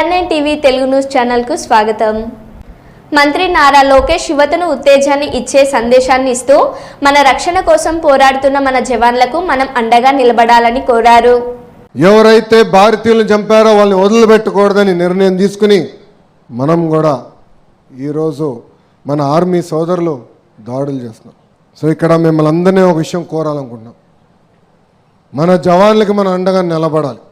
Telugu news ఛానల్కు స్వాగతం. మంత్రి నారా లోకేష్ యువతను ఉత్తేజాన్ని ఇచ్చే సందేశాన్ని ఇస్తూ మన రక్షణ కోసం పోరాడుతున్న మన జవాన్లకు మనం అండగా నిలబడాలని కోరారు. ఎవరైతే భారతీయులను చంపారో వాళ్ళని వదిలిపెట్టకూడదని నిర్ణయం తీసుకుని మనం కూడా ఈరోజు మన ఆర్మీ సోదరులు దాడులు చేస్తున్నాం. సో ఇక్కడ మిమ్మల్ని అందరినీ ఒక విషయం కోరాలనుకుంటున్నాం. మన జవాన్లకి మనం అండగా నిలబడాలి.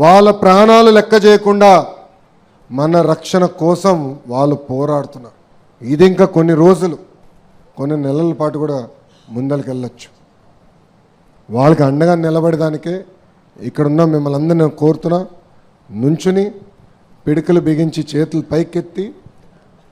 వాళ్ళ ప్రాణాలు లెక్క చేయకుండా మన రక్షణ కోసం వాళ్ళు పోరాడుతున్నారు. ఇది ఇంకా కొన్ని రోజులు కొన్ని నెలల పాటు కూడా ముందరకెళ్ళొచ్చు వాళ్ళకి అండగా నిలబడేదానికే ఇక్కడున్న మిమ్మల్ని అందరినీ కోరుతున్నా నుంచుని పిడికలు బిగించి చేతులు పైకెత్తి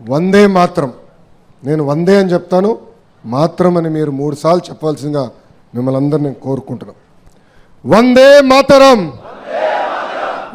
వందే మాత్రం. నేను వందే అని చెప్తాను మాత్రం అని మీరు మూడు సార్లు చెప్పాల్సిందిగా మిమ్మల్ని అందరినీ కోరుకుంటున్నాం. వందే మాతరం!